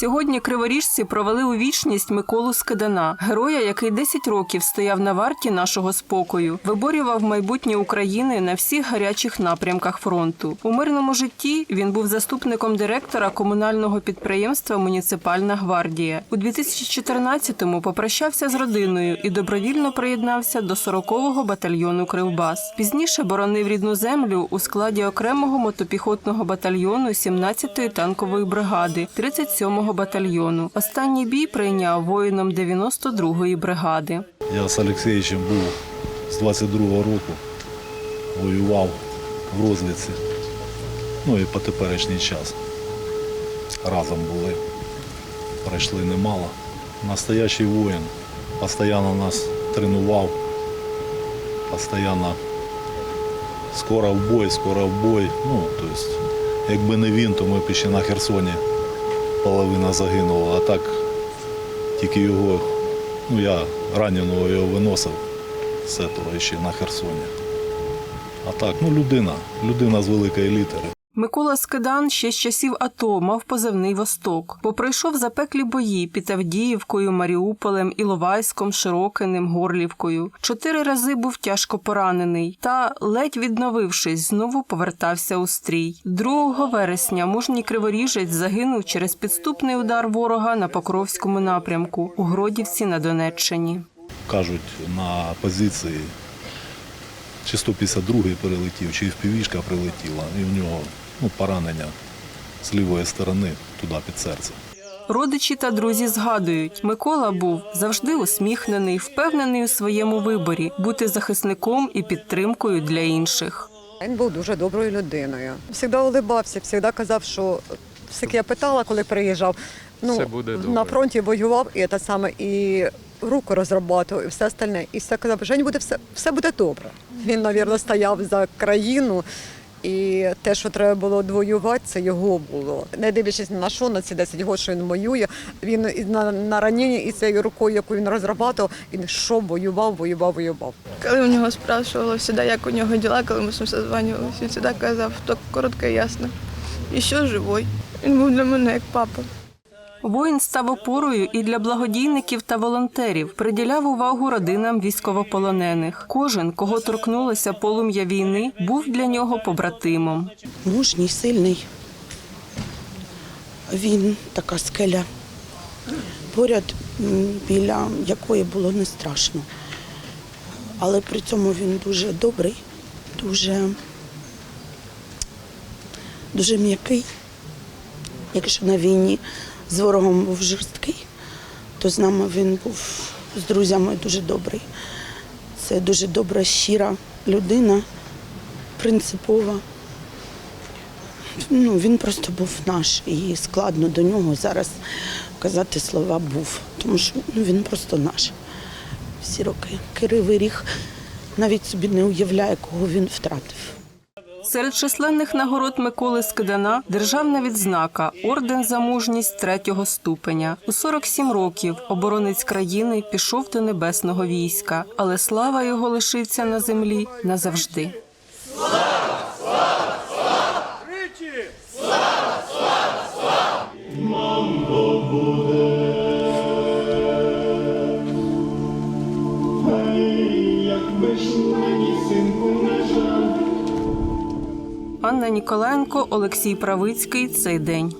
Сьогодні криворіжці провели у вічність Миколу Скидана, героя, який 10 років стояв на варті нашого спокою, виборював майбутнє України на всіх гарячих напрямках фронту. У мирному житті він був заступником директора комунального підприємства Муніципальна гвардія. У 2014-му попрощався з родиною і добровільно приєднався до 40-го батальйону Кривбас. Пізніше боронив рідну землю у складі окремого мотопіхотного батальйону 17-ї танкової бригади 37-го батальйону. Останній бій прийняв воїном 92-ї бригади. Я з Олексійовичем був з 22-го року, воював в розвідці. Ну і по теперішній час. Разом були, пройшли немало. Настоящий воїн, постійно нас тренував, постійно скоро в бой, скоро в бой. Ну, тобто, якби не він, то ми б ще на Херсоні половина загинула, а так тільки його Ну, я раненого його виносив з того ще на Херсоні. А так, ну людина, людина з великої літери. Микола Скидан ще з часів АТО мав позивний Восток, бо пройшов запеклі бої під Авдіївкою, Маріуполем, Іловайськом, Широкиним, Горлівкою. Чотири рази був тяжко поранений та, ледь відновившись, знову повертався у стрій. 2 вересня мужній криворіжець загинув через підступний удар ворога на Покровському напрямку у Гродівці на Донеччині. Кажуть, на позиції чи 152-й перелетів, чи впівішка прилетіла, і в нього ну, поранення з лівої сторони туди під серце. Родичі та друзі згадують, Микола був завжди усміхнений, впевнений у своєму виборі бути захисником і підтримкою для інших. Він був дуже доброю людиною. Завжди улибався, завжди казав, що все я питала, коли приїжджав. Ну, Все буде добре. на фронті воював і те саме, і руку розробляв, і все остальне. І все казав, Жень, буде все, все буде добре. Він, мабуть, стояв за країну. І те, що треба було двоювати, це його було. Не дивлячись на що, на ці 10 років, що він воює. Він і на, на раненні і цією рукою, яку він розрабатував, він що воював, воював, воював. Коли у нього спрашували всегда, як у нього діла, коли ми созванювалися, він завжди казав, то коротко і ясно. І що живий. Він був для мене як папа. Воїн став опорою і для благодійників та волонтерів, приділяв увагу родинам військовополонених. Кожен, кого торкнулося полум'я війни, був для нього побратимом. мужній, сильний. Він така скеля, поряд біля якої було не страшно. Але при цьому він дуже добрий, дуже, дуже м'який. Якщо на війні з ворогом був жорсткий, то з нами він був з друзями дуже добрий. Це дуже добра, щира людина, принципова. Ну, він просто був наш, і складно до нього зараз казати слова був, тому що ну, він просто наш. Всі роки. Кривий ріг навіть собі не уявляє, кого він втратив. Серед численних нагород Миколи Скидана державна відзнака орден за мужність третього ступеня. У 47 років оборонець країни пішов до небесного війська, але слава його лишився на землі назавжди. Анна Ніколенко, Олексій Правицький. Цей день.